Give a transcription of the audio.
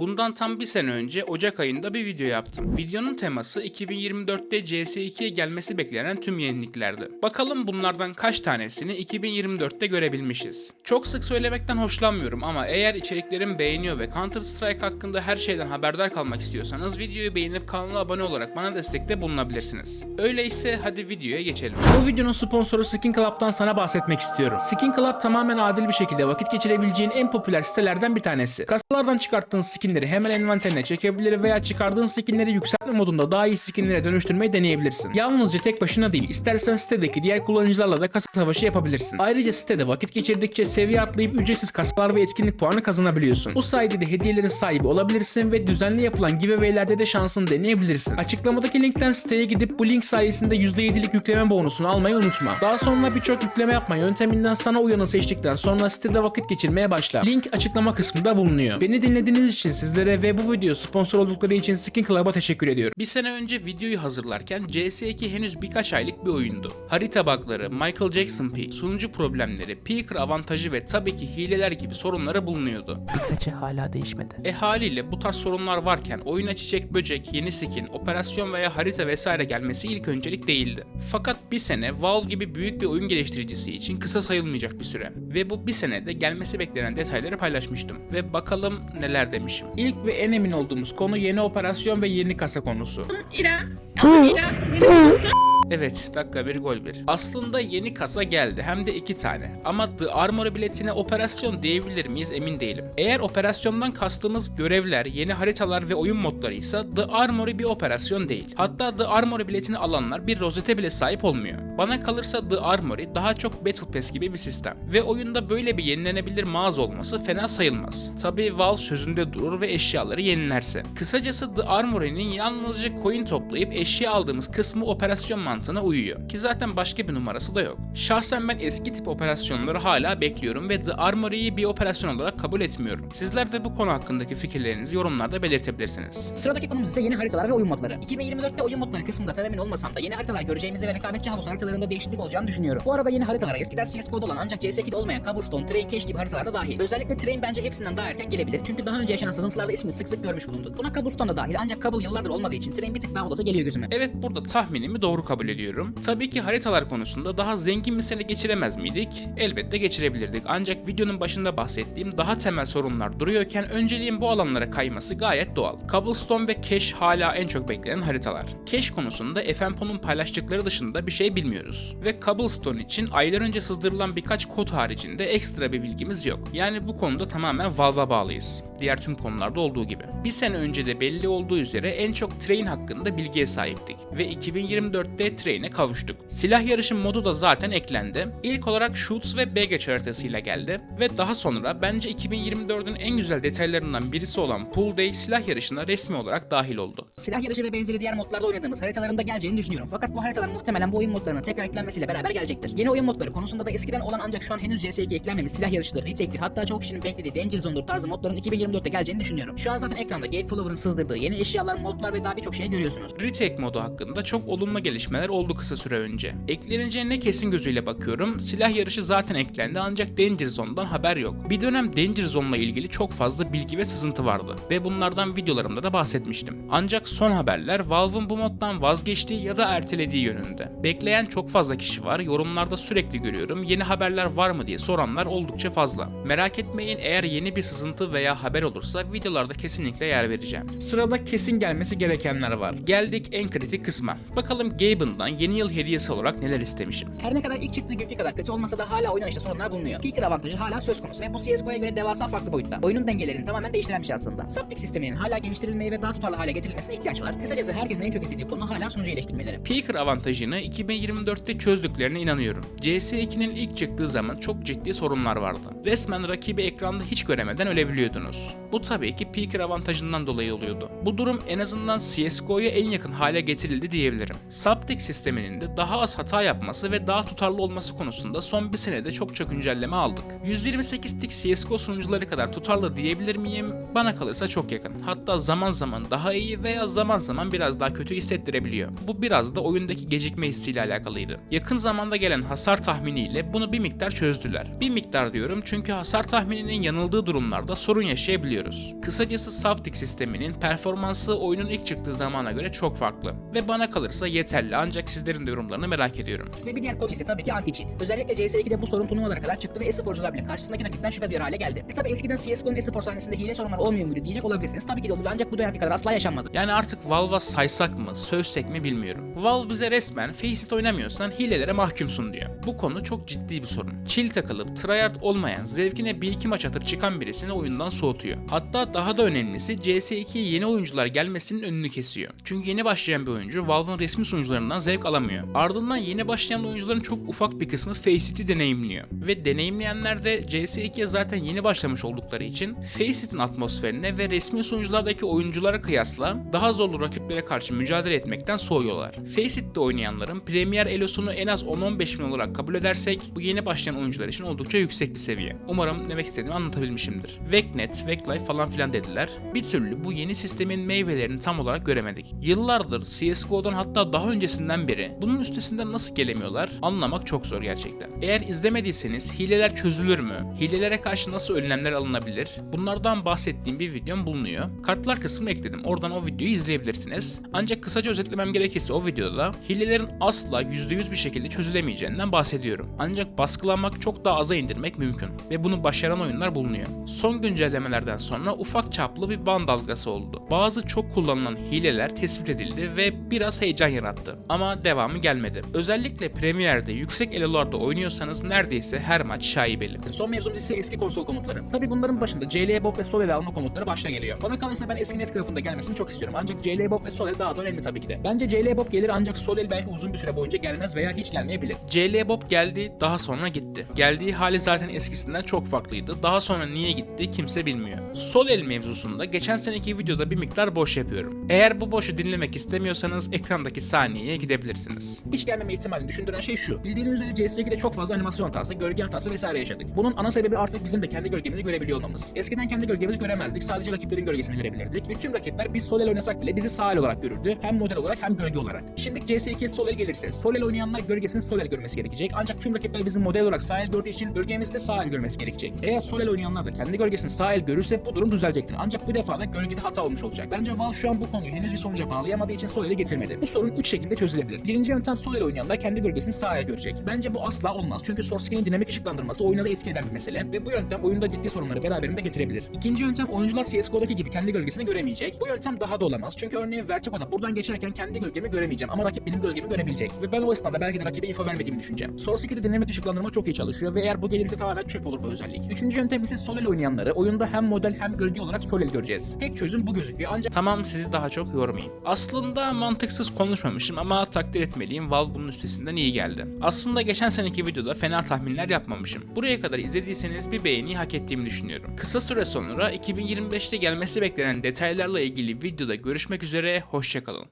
Bundan tam bir sene önce Ocak ayında bir video yaptım. Videonun teması 2024'te CS2'ye gelmesi beklenen tüm yeniliklerdi. Bakalım bunlardan kaç tanesini 2024'te görebilmişiz. Çok sık söylemekten hoşlanmıyorum ama eğer içeriklerimi beğeniyor ve Counter Strike hakkında her şeyden haberdar kalmak istiyorsanız videoyu beğenip kanala abone olarak bana destekte bulunabilirsiniz. Öyleyse hadi videoya geçelim. Bu videonun sponsoru Skin Club'tan sana bahsetmek istiyorum. Skin Club tamamen adil bir şekilde vakit geçirebileceğin en popüler sitelerden bir tanesi. Kasalardan çıkarttığın skinleri hemen envanterine çekebilir veya çıkardığın skinleri yükseltme modunda daha iyi skinlere dönüştürmeyi deneyebilirsin. Yalnızca tek başına değil, istersen sitedeki diğer kullanıcılarla da kasa savaşı yapabilirsin. Ayrıca sitede vakit geçirdikçe seviye atlayıp ücretsiz kasalar ve etkinlik puanı kazanabiliyorsun. Bu sayede de hediyelerin sahibi olabilirsin ve düzenli yapılan giveaway'lerde de şansını deneyebilirsin. Açıklamadaki linkten siteye gidip bu link sayesinde %7'lik yükleme bonusunu almayı unutma. Daha sonra birçok yükleme yapma yönteminden sana uyanı seçtikten sonra sitede vakit geçirmeye başla. Link açıklama kısmında bulunuyor. Beni dinlediğiniz için sizlere ve bu video sponsor oldukları için Skin Club'a teşekkür ediyorum. Bir sene önce videoyu hazırlarken CS2 henüz birkaç aylık bir oyundu. Harita bug'ları, Michael Jackson peak, sunucu problemleri, peaker avantajı ve tabii ki hileler gibi sorunları bulunuyordu. Birkaçı hala değişmedi. E haliyle bu tarz sorunlar varken oyuna çiçek böcek, yeni skin, operasyon veya harita vesaire gelmesi ilk öncelik değildi. Fakat bir sene Valve gibi büyük bir oyun geliştiricisi için kısa sayılmayacak bir süre. Ve bu bir senede gelmesi beklenen detayları paylaşmıştım. Ve bakalım neler demişim. İlk ve en emin olduğumuz konu yeni operasyon ve yeni kasa konusu. Benim kızım. Evet, dakika bir gol bir. Aslında yeni kasa geldi hem de iki tane. Ama The Armory biletine operasyon diyebilir miyiz emin değilim. Eğer operasyondan kastığımız görevler, yeni haritalar ve oyun modları ise The Armory bir operasyon değil. Hatta The Armory biletini alanlar bir rozete bile sahip olmuyor. Bana kalırsa The Armory daha çok Battle Pass gibi bir sistem. Ve oyunda böyle bir yenilenebilir mağaza olması fena sayılmaz. Tabi Valve sözünde durur ve eşyaları yenilerse. Kısacası The Armory'nin yalnızca coin toplayıp eşya aldığımız kısmı operasyon mantığına uyuyor. Ki zaten başka bir numarası da yok. Şahsen ben eski tip operasyonları hala bekliyorum ve The Armory'yi bir operasyon olarak kabul etmiyorum. Sizler de bu konu hakkındaki fikirlerinizi yorumlarda belirtebilirsiniz. Sıradaki konumuz ise yeni haritalar ve oyun modları. 2024'te oyun modları kısmında tam emin olmasam da yeni haritalar göreceğimizi ve rekabetçi havuz haritalarında değişiklik olacağını düşünüyorum. Bu arada yeni haritalara eskiden CSGO'da olan ancak CS2'de olmayan Cobblestone, Train, Cache gibi haritalar da dahil. Özellikle Train bence hepsinden daha erken gelebilir. Çünkü daha önce yaşanan sızıntılarda ismini sık sık görmüş bulunduk. Buna Cobblestone da dahil ancak Cobble yıllardır olmadığı için Train bir tık daha olası geliyor gözüme. Evet burada tahminimi doğru kabul ediyorum. Tabii ki haritalar konusunda daha zengin bir sene geçiremez miydik? Elbette geçirebilirdik. Ancak videonun başında bahsettiğim daha temel sorunlar duruyorken önceliğin bu alanlara kayması gayet doğal. Cobblestone ve Cache hala en çok beklenen haritalar. Cache konusunda FNPO'nun paylaştıkları dışında bir şey bilmiyoruz. Ve Cobblestone için aylar önce sızdırılan birkaç kod haricinde ekstra bir bilgimiz yok. Yani bu konuda tamamen Valve'a bağlıyız. Diğer tüm konularda olduğu gibi. Bir sene önce de belli olduğu üzere en çok Train hakkında bilgiye sahiptik. Ve 2024'te Train'e kavuştuk. Silah yarışı modu da zaten eklendi. İlk olarak Shoots ve Baggage haritasıyla geldi. Ve daha sonra bence 2024'ün en güzel detaylarından birisi olan Pool Day silah yarışına resmi olarak dahil oldu. Silah yarışı ve benzeri diğer modlarda oynadığımız haritalarında geleceğini düşünüyorum. Fakat bu haritalar muhtemelen bu oyun modlarının tekrar eklenmesiyle beraber gelecektir. Yeni oyun modları konusunda da eskiden olan ancak şu an henüz CS2 eklenmemiş silah yarışıdır, retake'tir hatta çoğu kişinin beklediği Danger Zone'dur tarzı modların 2024'te geleceğini düşünüyorum. Şu an zaten ekranda Gabe Flower'ın sızdırdığı yeni eşyalar, modlar ve daha birçok şey görüyorsunuz. Retake modu hakkında çok olumlu gelişmeler oldu kısa süre önce. Ekleneceğine kesin gözüyle bakıyorum. Silah yarışı zaten eklendi ancak Danger Zone'dan haber yok. Bir dönem Danger Zone'la ilgili çok fazla bilgi ve sızıntı vardı ve bunlardan videolarımda da bahsetmiştim. Ancak son haberler Valve'ın bu moddan vazgeçtiği ya da ertelediği yönünde. Bekleyen çok fazla kişi var. Yorumlarda sürekli görüyorum. Yeni haberler var mı diye soranlar oldukça fazla. Merak etmeyin eğer yeni bir sızıntı veya haber olursa videolarda kesinlikle yer vereceğim. Sırada kesin gelmesi gerekenler var. Geldik en kritik kısma. Bakalım Gaben'dan yeni yıl hediyesi olarak neler istemişim. Her ne kadar ilk çıktığı günkü kadar kötü olmasa da hala oynanışta sorunlar bulunuyor. Peaker avantajı hala söz konusu ve bu CSGO'ya göre devasa farklı boyutta. Oyunun dengelerini tamamen değiştiren bir şey aslında. Saptik sisteminin hala geliştirilmeye ve daha tutarlı hale getirilmesine ihtiyaç var. Kısacası herkesin en çok istediği konu hala sunucu iyileştirmeleri. Peaker avantajını 2024'te çözdüklerine inanıyorum. CS2'nin ilk çıktığı zaman çok ciddi sorunlar vardı. Resmen rakibi ekranda hiç göremeden ölebiliyordunuz. Bu tabii ki Peaker avantajından dolayı oluyordu. Bu durum en azından CSGO'ya en yakın hale getirildi diyebilirim. Saptic optik sisteminin de daha az hata yapması ve daha tutarlı olması konusunda son bir senede çokça güncelleme aldık. 128 tik CSGO sunucuları kadar tutarlı diyebilir miyim? Bana kalırsa çok yakın. Hatta zaman zaman daha iyi veya zaman zaman biraz daha kötü hissettirebiliyor. Bu biraz da oyundaki gecikme hissiyle alakalıydı. Yakın zamanda gelen hasar tahminiyle bunu bir miktar çözdüler. Bir miktar diyorum çünkü hasar tahmininin yanıldığı durumlarda sorun yaşayabiliyoruz. Kısacası Saftik sisteminin performansı oyunun ilk çıktığı zamana göre çok farklı. Ve bana kalırsa yeterli ancak sizlerin de yorumlarını merak ediyorum. Ve bir diğer konu ise tabii ki anti-cheat. Özellikle CS2'de bu sorun turnuvalara kadar çıktı ve e-sporcular bile karşısındaki rakipten şüphe duyar hale geldi. Ve tabii eskiden CSGO'nun e-spor sahnesinde hile sorunları olmuyor muydu diyecek olabilirsiniz. Tabii ki de oldu ancak bu dönemki kadar asla yaşanmadı. Yani artık Valve'a saysak mı, sövsek mi bilmiyorum. Valve bize resmen Faceit oynamıyorsan hilelere mahkumsun diyor. Bu konu çok ciddi bir sorun. Chill takılıp, tryhard olmayan, zevkine bir iki maç atıp çıkan birisini oyundan soğutuyor. Hatta daha da önemlisi CS2'ye yeni oyuncular gelmesinin önünü kesiyor. Çünkü yeni başlayan bir oyuncu Valve'ın resmi sunucularından zevk alamıyor. Ardından yeni başlayan oyuncuların çok ufak bir kısmı Faceit'i deneyimliyor. Ve deneyimleyenler de CS2'ye zaten yeni başlamış oldukları için Faceit'in atmosferine ve resmi sunuculardaki oyunculara kıyasla daha zorlu rakiplere karşı mücadele etmekten soğuyorlar. Faceit'te oynayanların Premier Elo'sunu en az 10-15 bin olarak kabul edersek bu yeni başlayan oyuncular için oldukça yüksek bir seviye. Umarım demek istediğimi anlatabilmişimdir. Vecnet, Veclife falan filan dediler. Bir türlü bu yeni sistemin meyvelerini tam olarak göremedik. Yıllardır CSGO'dan hatta daha öncesinden beri bunun üstesinden nasıl gelemiyorlar anlamak çok zor gerçekten. Eğer izlemediyseniz hileler çözülür mü? Hilelere karşı nasıl önlemler alınabilir? Bunlardan bahsettiğim bir videom bulunuyor. Kartlar kısmını ekledim. Oradan o videoyu izleyebilirsiniz. Ancak kısaca özetlemem gerekirse o videoda hilelerin asla %100 bir şekilde çözülemeyeceğinden bahsediyorum. Ancak baskılanmak çok daha aza indirmek mümkün ve bunu başaran oyunlar bulunuyor. Son güncellemelerden sonra ufak çaplı bir ban dalgası oldu. Bazı çok kullanılan hileler tespit edildi ve biraz heyecan yarattı. Ama devamı gelmedi. Özellikle Premier'de yüksek elolarda oynuyorsanız neredeyse her maç şaibeli. Son mevzumuz ise eski konsol komutları. Tabi bunların başında CL Bob ve Sol ele alma komutları başta geliyor. Bana kalırsa ben eski net kılıfında gelmesini çok istiyorum. Ancak CL Bob ve Sol el daha da önemli tabii ki de. Bence CL Bob gelir ancak Sol el belki uzun bir süre boyunca gelmez veya hiç gelmeyebilir. CL Bob geldi, daha sonra gitti. Geldiği hali zaten eskisinden çok farklıydı. Daha sonra niye gitti kimse bilmiyor. Sol el mevzusunda geçen seneki videoda bir miktar boş yapıyorum. Eğer bu boşu dinlemek istemiyorsanız ekrandaki saniyeye gidebilirsiniz. Hiç gelmeme ihtimalini düşündüren şey şu. Bildiğiniz üzere CS2'de çok fazla animasyon hatası, gölge hatası vesaire yaşadık. Bunun ana sebebi artık bizim de kendi gölgemizi görebiliyor olmamız. Eskiden kendi gölgemizi göremezdik. Sadece rakiplerin gölgesini görebilirdik. Ve tüm rakipler biz sol el oynasak bile bizi sağ el olarak görürdü. Hem model olarak hem gölge olarak. Şimdi CS2'ye sol el gelirse sol oynayanlar gölgesini sol görmesi gerekecek. Ancak tüm rakipler bizim model olarak sağ el gördüğü için gölgemizde sağ el görmesi gerekecek. Eğer sol oynayanlar da kendi gölgesini sağ el görürse bu durum düzelecektir. Ancak bu defa da gölgede hata olmuş olacak. Bence Valve şu an bu konuyu henüz bir sonuca bağlayamadığı için sol getirmedi. Bu sorun 3 şekilde çözülebilir. Birinci yöntem sol el oynayanlar kendi gölgesini sağ el görecek. Bence bu asla olmaz. Çünkü Source Skin'in dinamik ışıklandırması oyuna da etki bir mesele ve bu yöntem oyunda ciddi sorunları beraberinde getirebilir. İkinci yöntem oyuncular CSGO'daki gibi kendi gölgesini göremeyecek. Bu yöntem daha da olamaz. Çünkü örneğin Vertigo'da buradan geçerken kendi gölgemi göremeyeceğim ama rakip benim gölgemi görebilecek. Ve ben o esnada belki de rakibe info vermediğimi düşüneceğim. Source 2'de dinamik ışıklandırma çok iyi çalışıyor ve eğer bu gelirse tamamen çöp olur bu özellik. Üçüncü yöntem ise sol el oynayanları oyunda hem model hem gölge olarak sol el göreceğiz. Tek çözüm bu gözüküyor ancak Tamam sizi daha çok yormayayım. Aslında mantıksız konuşmamışım ama takdir etmeliyim Valve bunun üstesinden iyi geldi. Aslında geçen seneki videoda fena tahminler yapmamışım. Buraya kadar izlediyseniz bir beğeni hak ettiğimi düşünüyorum. Kısa süre sonra 2025'te gelmesi beklenen detaylarla ilgili videoda görüşmek üzere, hoşçakalın.